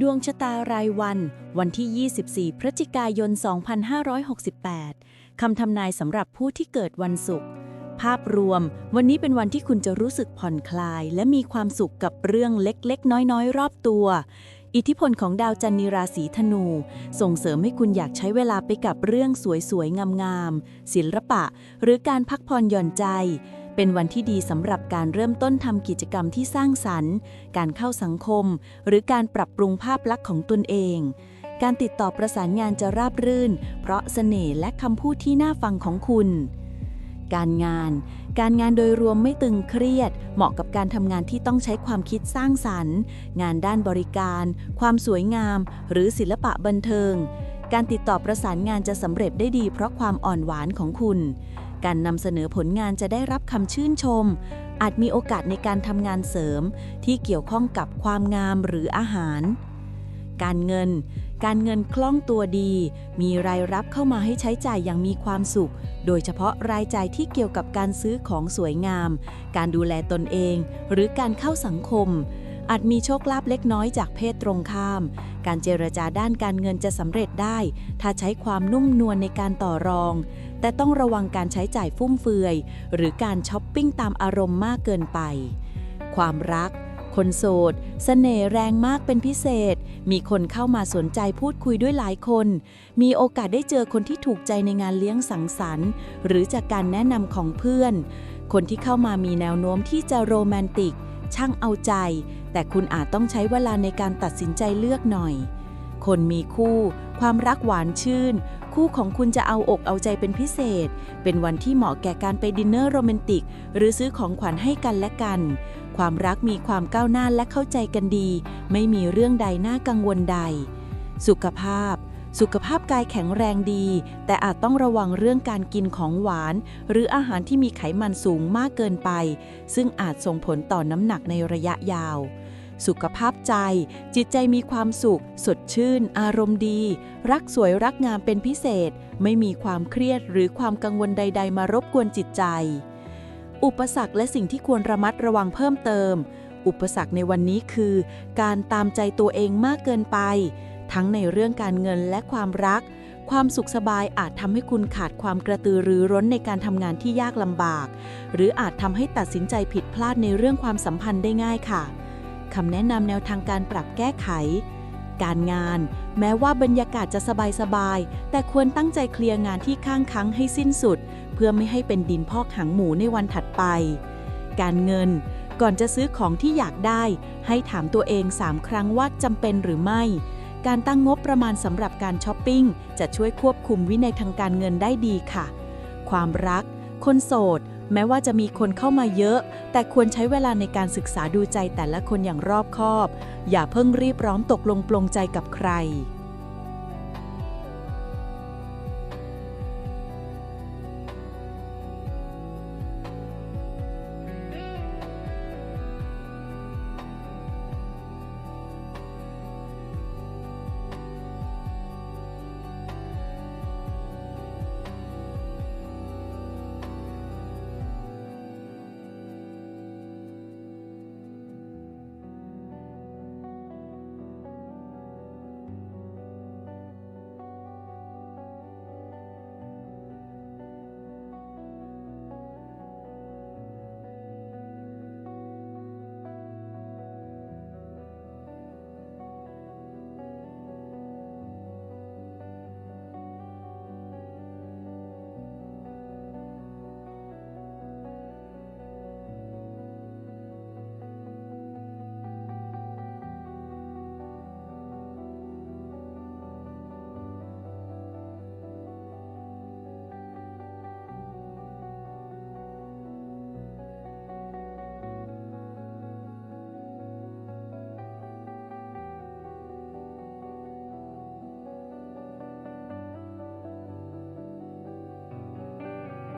ดวงชะตารายวัน วันที่ 24 พฤศจิกายน 2568 คำทำนายสำหรับผู้ที่เกิดวันศุกร์ ภาพรวม วันนี้เป็นวันที่คุณจะรู้สึกผ่อนคลาย และมีความสุขกับเรื่องเล็กๆ น้อยๆ รอบตัว อิทธิพลของดาวจันทร์ราศีธนู ส่งเสริมให้คุณอยากใช้เวลาไปกับเรื่องสวยๆ งามๆ ศิลปะ หรือการพักผ่อนหย่อนใจ เป็นวันที่ดีสำหรับการเริ่มต้นทำกิจกรรมที่สร้างสรรค์ การเข้าสังคม หรือการปรับปรุงภาพลักษณ์ของตนเอง การติดต่อประสานงานจะราบรื่น เพราะเสน่ห์และคำพูดที่น่าฟังของคุณ การงาน การงานโดยรวมไม่ตึงเครียด เหมาะกับการทำงานที่ต้องใช้ความคิดสร้างสรรค์ งานด้านบริการ ความสวยงาม หรือศิลปะบันเทิงการติดต่อประสานงานจะสำเร็จได้ดีเพราะความอ่อนหวานของคุณ การนำเสนอผลงานจะได้รับคำชื่นชม อาจมีโอกาสในการทำงานเสริม ที่เกี่ยวข้องกับความงามหรืออาหาร การเงิน การเงินคล่องตัวดี มีรายรับเข้ามาให้ใช้จ่ายอย่างมีความสุข โดยเฉพาะรายจ่ายที่เกี่ยวกับการซื้อของสวยงาม การดูแลตนเอง หรือการเข้าสังคม อาจมีโชคลาภเล็กน้อยจากเพศตรงข้าม การเจรจาด้านการเงินจะสำเร็จได้ ถ้าใช้ความนุ่มนวลในการต่อรอง แต่ต้องระวังการใช้จ่ายฟุ่มเฟือย หรือการช้อปปิ้งตามอารมณ์มากเกินไป ความรัก คนโสดเสน่ห์แรงมากเป็นพิเศษ มีคนเข้ามาสนใจพูดคุยด้วยหลายคน มีโอกาสได้เจอคนที่ถูกใจในงานเลี้ยงสังสรรค์ หรือจากการแนะนำของเพื่อน คนที่เข้ามามีแนวโน้มที่จะโรแมนติก ช่างเอาใจ แต่คุณอาจต้องใช้เวลาในการตัดสินใจเลือกหน่อย คนมีคู่ ความรักหวานชื่น คู่ของคุณจะเอาอกเอาใจเป็นพิเศษ เป็นวันที่เหมาะแก่การไปดินเนอร์โรแมนติก หรือซื้อของขวัญให้กันและกัน ความรักมีความก้าวหน้าและเข้าใจกันดี ไม่มีเรื่องใดน่ากังวลใด สุขภาพสุขภาพกายแข็งแรงดี แต่อาจต้องระวังเรื่องการกินของหวาน หรืออาหารที่มีไขมันสูงมากเกินไป ซึ่งอาจส่งผลต่อน้ำหนักในระยะยาว สุขภาพใจ จิตใจมีความสุข สดชื่น อารมณ์ดี รักสวยรักงามเป็นพิเศษ ไม่มีความเครียดหรือความกังวลใด ๆ มารบกวนจิตใจ อุปสรรคและสิ่งที่ควรระมัดระวังเพิ่มเติม อุปสรรคในวันนี้คือ การตามใจตัวเองมากเกินไป ทั้งในเรื่องการเงินและความรักความสุขสบายอาจทำให้คุณขาดความกระตือรือร้นในการทำงานที่ยากลำบาก หรืออาจทำให้ตัดสินใจผิดพลาดในเรื่องความสัมพันธ์ได้ง่ายค่ะ คำแนะนำแนวทางการปรับแก้ไข การงาน แม้ว่าบรรยากาศจะสบายๆ แต่ควรตั้งใจเคลียร์งานที่ข้างค้างให้สิ้นสุด เพื่อไม่ให้เป็นดินพอกหางหมูในวันถัดไป การเงิน ก่อนจะซื้อของที่อยากได้ ให้ถามตัวเอง 3 ครั้งว่าจำเป็นหรือไม่ การตั้งงบประมาณสำหรับการช้อปปิ้งจะช่วยควบคุมวินัยทางการเงินได้ดีค่ะ ความรัก คนโสด แม้ว่าจะมีคนเข้ามาเยอะ แต่ควรใช้เวลาในการศึกษาดูใจแต่ละคนอย่างรอบคอบ อย่าเพิ่งรีบร้อนตกลงปลงใจกับใคร